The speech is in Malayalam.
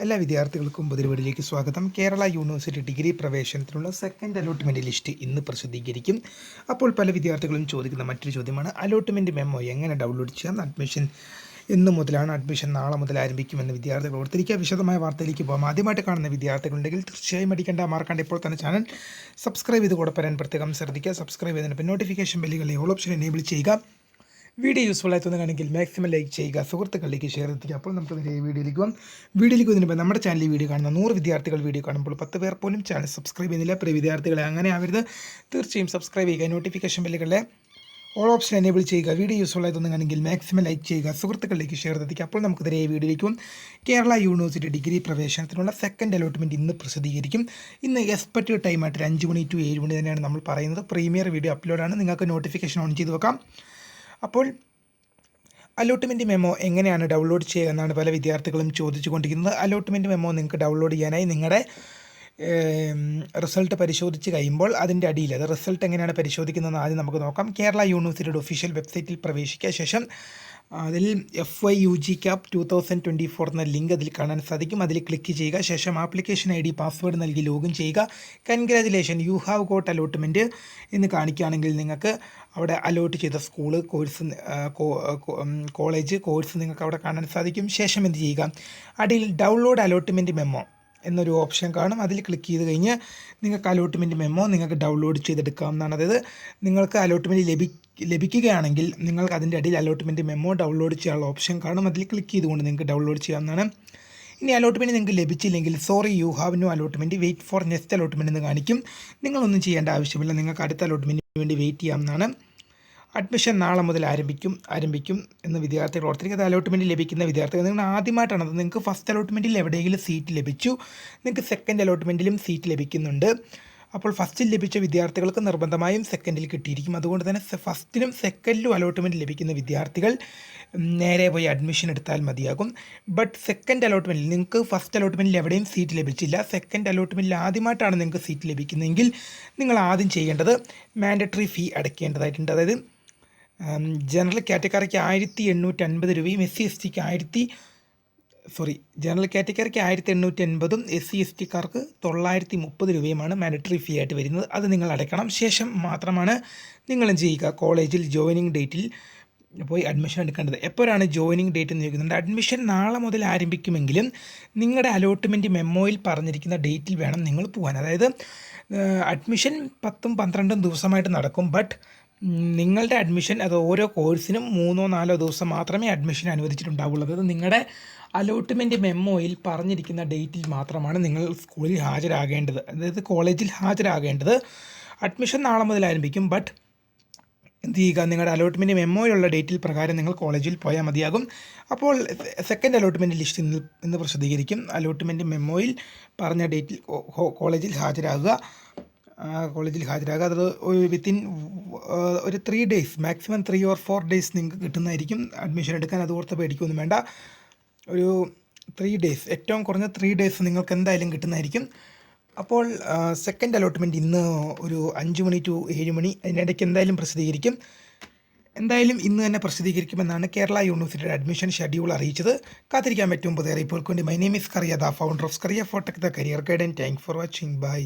എല്ലാ വിദ്യാർത്ഥികൾക്കും പുതിരുവീടിലേക്ക് സ്വാഗതം. കേരള യൂണിവേഴ്സിറ്റി ഡിഗ്രി പ്രവേശനത്തിനുള്ള സെക്കൻഡ് അലോട്ട്മെന്റ് ലിസ്റ്റ് ഇന്ന് പ്രസിദ്ധീകരിക്കും. അപ്പോൾ പല വിദ്യാർത്ഥികളും ചോദിക്കുന്ന മറ്റൊരു ചോദ്യമാണ് അലോട്ട്മെന്റ് മെമ്മോ എങ്ങനെ ഡൗൺലോഡ് ചെയ്യാം? അഡ്മിഷൻ എന്ന് മുതലാണ് അഡ്മിഷൻ നാളെ മുതൽ ആരംഭിക്കുമെന്ന് വിദ്യാർത്ഥികൾ ഓർത്തിരിക്കുക. വിശദമായ വാർത്തയിലേക്ക് പോകാം. ആദ്യമായിട്ട് കാണുന്ന വിദ്യാർത്ഥികളുണ്ടെങ്കിൽ തീർച്ചയായും അടിക്കേണ്ട മാർക്കാണ്ട് ഇപ്പോൾ തന്നെ ചാനൽ. സബ്സ്ക്രൈബ് ചെയ്ത് കൂടെ പ്രത്യേകം ശ്രദ്ധിക്കുക. സബ്സ്ക്രൈബ് ചെയ്തതിന് നോട്ടിഫിക്കേഷൻ ബെല്ലുകളിൽ ഓൾ ഓപ്ഷൻ എനേബിൾ ചെയ്യുക. വീഡിയോ യൂസ്ഫുൾ ആയി തോന്നുകയാണെങ്കിൽ മാക്സിമം ലൈക്ക് ചെയ്യുക സുഹൃത്തുക്കളിലേക്ക് ഷെയർ എത്തിക്കുക അപ്പോൾ നമുക്ക് നേരെ വീഡിയോയിലേക്ക് പോകാം. വീഡിയോയിലേക്ക് വന്നതിന് നമ്മുടെ ചാനലിൽ വീഡിയോ കാണുന്ന നൂറ് വിദ്യാർത്ഥികൾ വീഡിയോ കാണുമ്പോൾ പത്ത് പേർ പോലും ചാനൽ സബ്സ്ക്രൈബ് ചെയ്യുന്നില്ല. പ്രിയ വിദ്യാർത്ഥികളെ അങ്ങനെ ആവരുത്. തീർച്ചയായും സബ്സ്ക്രൈബ് ചെയ്യുക നോട്ടിഫിക്കേഷൻ ബില്ലുകളെ ഓൾ ഓപ്ഷൻ എനേബിൾ ചെയ്യുക. വീഡിയോ യൂസ്ഫുൾ ആയി തോന്നുകയാണെങ്കിൽ മാക്സിമം ലൈക്ക് ചെയ്യുക സുഹൃത്തുക്കളിലേക്ക് ഷെയർ എത്തിക്കുക അപ്പോൾ നമുക്ക് നേരെ വീഡിയോയിലേക്കും കേരള യൂണിവേഴ്സിറ്റി ഡിഗ്രി പ്രവേശനത്തിനുള്ള സെക്കൻഡ് അലോട്ട്മെന്റ് ഇന്ന് പ്രസിദ്ധീകരിക്കും. ഇന്ന് എക്സ്പെക്റ്റഡ് ടൈമായിട്ട് ഒരു അഞ്ച് മണി ടു ഏഴ് മണി തന്നെയാണ് നമ്മൾ പറയുന്നത്. പ്രീമിയർ വീഡിയോ അപ്ലോഡാണ് നിങ്ങൾക്ക് നോട്ടിഫിക്കേഷൻ ഓൺ ചെയ്ത് വെക്കാം. അപ്പോൾ അലോട്ട്മെന്റ് മെമ്മോ എങ്ങനെയാണ് ഡൗൺലോഡ് ചെയ്യുക എന്നാണ് പല വിദ്യാർത്ഥികളും ചോദിച്ചു കൊണ്ടിരിക്കുന്നത് അലോട്ട്മെന്റ് മെമ്മോ നിങ്ങൾക്ക് ഡൗൺലോഡ് ചെയ്യാനായി നിങ്ങളുടെ റിസൾട്ട് പരിശോധിച്ച് കഴിയുമ്പോൾ അതിന്റെ അടിയിൽ അത് റിസൾട്ട് എങ്ങനെയാണ് പരിശോധിക്കുന്നതെന്ന് ആദ്യം നമുക്ക് നോക്കാം. കേരള യൂണിവേഴ്സിറ്റിയുടെ ഒഫീഷ്യൽ വെബ്സൈറ്റിൽ പ്രവേശിക്കുക ശേഷം അതിൽ F Y U G CAP two thousand twenty four എന്ന ലിങ്ക് അതിൽ കാണാൻ സാധിക്കും. അതിൽ ക്ലിക്ക് ചെയ്യുക. ശേഷം ആപ്ലിക്കേഷൻ ഐ ഡി പാസ്വേഡ് നൽകി ലോഗിൻ ചെയ്യുക. Congratulation you have got allotment എന്ന് കാണിക്കുകയാണെങ്കിൽ നിങ്ങൾക്ക് അവിടെ അലോട്ട് ചെയ്ത സ്കൂൾ കോഴ്സ് കോളേജ് കോഴ്സ് നിങ്ങൾക്ക് അവിടെ കാണാൻ സാധിക്കും. ശേഷം എന്ത് ചെയ്യുക? അടിയിൽ ഡൗൺലോഡ് അലോട്ട്മെന്റ് മെമ്മോ എന്നൊരു ഓപ്ഷൻ കാണും. അതിൽ ക്ലിക്ക് ചെയ്ത് കഴിഞ്ഞ് നിങ്ങൾക്ക് അലോട്ട്മെന്റ് മെമ്മോ നിങ്ങൾക്ക് ഡൗൺലോഡ് ചെയ്തെടുക്കാവുന്നതാണ്. അതായത് നിങ്ങൾക്ക് അലോട്ട്മെന്റ് ലഭി ലഭിക്കുകയാണെങ്കിൽ നിങ്ങൾക്ക് അതിന്റെ അടിയിൽ അലോട്ട്മെന്റ് മെമ്മോ ഡൗൺലോഡ് ചെയ്യാനുള്ള ഓപ്ഷൻ കാണും. അതിൽ ക്ലിക്ക് ചെയ്തുകൊണ്ട് നിങ്ങൾക്ക് ഡൗൺലോഡ് ചെയ്യാവുന്നതാണ്. ഇനി അലോട്ട്മെന്റ് നിങ്ങൾക്ക് ലഭിച്ചില്ലെങ്കിൽ sorry you have no allotment wait for next allotment എന്ന് കാണിക്കും. നിങ്ങളൊന്നും ചെയ്യേണ്ട ആവശ്യമില്ല. നിങ്ങൾക്ക് അടുത്ത അലോട്ട്മെന്റിന് വേണ്ടി വെയിറ്റ് ചെയ്യാവുന്നതാണ്. അഡ്മിഷൻ നാളെ മുതൽ ആരംഭിക്കും ആരംഭിക്കും എന്ന് വിദ്യാർത്ഥികൾ ഓർത്തിരിക്കുക അത് അലോട്ട്മെന്റ് ലഭിക്കുന്ന വിദ്യാർത്ഥികൾ നിങ്ങൾ ആദ്യമായിട്ടാണ്. അത് നിങ്ങൾക്ക് ഫസ്റ്റ് അലോട്ട്മെന്റിൽ എവിടെയെങ്കിലും സീറ്റ് ലഭിച്ചു. നിങ്ങൾക്ക് സെക്കൻഡ് അലോട്ട്മെന്റിലും സീറ്റ് ലഭിക്കുന്നുണ്ട്. അപ്പോൾ ഫസ്റ്റിൽ ലഭിച്ച വിദ്യാർത്ഥികൾക്ക് നിർബന്ധമായും സെക്കൻഡിൽ കിട്ടിയിരിക്കും. അതുകൊണ്ട് തന്നെ ഫസ്റ്റിലും സെക്കൻഡിലും അലോട്ട്മെന്റ് ലഭിക്കുന്ന വിദ്യാർത്ഥികൾ നേരെ പോയി അഡ്മിഷൻ എടുത്താൽ മതിയാകും. ബട്ട് സെക്കൻഡ് അലോട്ട്മെന്റിൽ നിങ്ങൾക്ക് ഫസ്റ്റ് അലോട്ട്മെന്റിൽ എവിടെയും സീറ്റ് ലഭിച്ചില്ല. സെക്കൻഡ് അലോട്ട്മെന്റിൽ ആദ്യമായിട്ടാണ് നിങ്ങൾക്ക് സീറ്റ് ലഭിക്കുന്നതെങ്കിൽ നിങ്ങൾ ആദ്യം ചെയ്യേണ്ടത് മാൻഡറ്ററി ഫീ അടയ്ക്കേണ്ടതായിട്ടുണ്ട്. അതായത് ജനറൽ കാറ്റഗറിക്ക് ആയിരത്തി എണ്ണൂറ്റി അൻപത് രൂപയും എസ് സി എസ് ടിക്ക് ആയിരത്തി സോറി ജനറൽ കാറ്റഗറിക്ക് ആയിരത്തി എണ്ണൂറ്റി എൺപതും എസ് സി എസ് ടിക്കാർക്ക് തൊള്ളായിരത്തി മുപ്പത് രൂപയുമാണ് മാൻഡറ്ററി ഫീ ആയിട്ട് വരുന്നത്. അത് നിങ്ങൾ അടയ്ക്കണം. ശേഷം മാത്രമാണ് നിങ്ങളും ചെയ്യുക? കോളേജിൽ ജോയിനിങ് ഡേറ്റിൽ പോയി അഡ്മിഷൻ എടുക്കേണ്ടത്. എപ്പോഴാണ് ജോയിനിങ് ഡേറ്റ് എന്ന് ചോദിക്കുന്നുണ്ട്? അഡ്മിഷൻ നാളെ മുതൽ ആരംഭിക്കുമെങ്കിലും നിങ്ങളുടെ അലോട്ട്മെന്റ് മെമ്മോയിൽ പറഞ്ഞിരിക്കുന്ന ഡേറ്റിൽ വേണം നിങ്ങൾ പോകാൻ അതായത് അഡ്മിഷൻ പത്തും പന്ത്രണ്ടും ദിവസമായിട്ട് നടക്കും. ബട്ട് നിങ്ങളുടെ അഡ്മിഷൻ അത് ഓരോ കോഴ്സിനും മൂന്നോ നാലോ ദിവസം മാത്രമേ അഡ്മിഷൻ അനുവദിച്ചിട്ടുണ്ടാവുള്ളൂ. അത് നിങ്ങളുടെ അലോട്ട്മെന്റ് മെമ്മോയിൽ പറഞ്ഞിരിക്കുന്ന ഡേറ്റിൽ മാത്രമാണ് നിങ്ങൾ സ്കൂളിൽ ഹാജരാകേണ്ടത്. അതായത് കോളേജിൽ ഹാജരാകേണ്ടത് അഡ്മിഷൻ നാളെ മുതൽ ആരംഭിക്കും. ബട്ട് എന്ത് ചെയ്യുക? നിങ്ങളുടെ അലോട്ട്മെന്റ് മെമ്മോയിലുള്ള ഡേറ്റിൽ പ്രകാരം നിങ്ങൾ കോളേജിൽ പോയാൽ മതിയാകും. അപ്പോൾ സെക്കൻഡ് അലോട്ട്മെന്റ് ലിസ്റ്റ് ഇന്ന് ഇന്ന് പ്രസിദ്ധീകരിക്കും. അലോട്ട്മെന്റ് മെമ്മോയിൽ പറഞ്ഞ ഡേറ്റിൽ കോളേജിൽ ഹാജരാകുക. കോളേജിൽ ഹാജരാകുക അത് വിത്തിൻ ഒരു three days maximum three or four days നിങ്ങൾക്ക് കിട്ടുന്നതായിരിക്കും അഡ്മിഷൻ എടുക്കാൻ. അത് ഓർത്ത് പേടിക്കൊന്നും വേണ്ട. ഒരു ത്രീ ഡേയ്സ് ഏറ്റവും കുറഞ്ഞ ത്രീ ഡേയ്സ് നിങ്ങൾക്ക് എന്തായാലും കിട്ടുന്നതായിരിക്കും. അപ്പോൾ സെക്കൻഡ് അലോട്ട്മെന്റ് ഇന്ന് ഒരു അഞ്ച് മണി ടു ഏഴ് മണി അതിനിടയ്ക്ക് എന്തായാലും പ്രസിദ്ധീകരിക്കും. എന്തായാലും ഇന്ന് തന്നെ പ്രസിദ്ധീകരിക്കുമെന്നാണ് കേരള യൂണിവേഴ്സിറ്റിയുടെ അഡ്മിഷൻ ഷെഡ്യൂൾ അറിയിച്ചത്. കാത്തിരിക്കാൻ പറ്റും പുതിയ അറിയിപ്പുകൾക്ക് കൊണ്ട്. മൈ നെയിം ഇസ് കറിയ ദ ഫൗണ്ടർ ഓഫ് കറിയ ഫോട്ടക് the career guide and thank for watching bye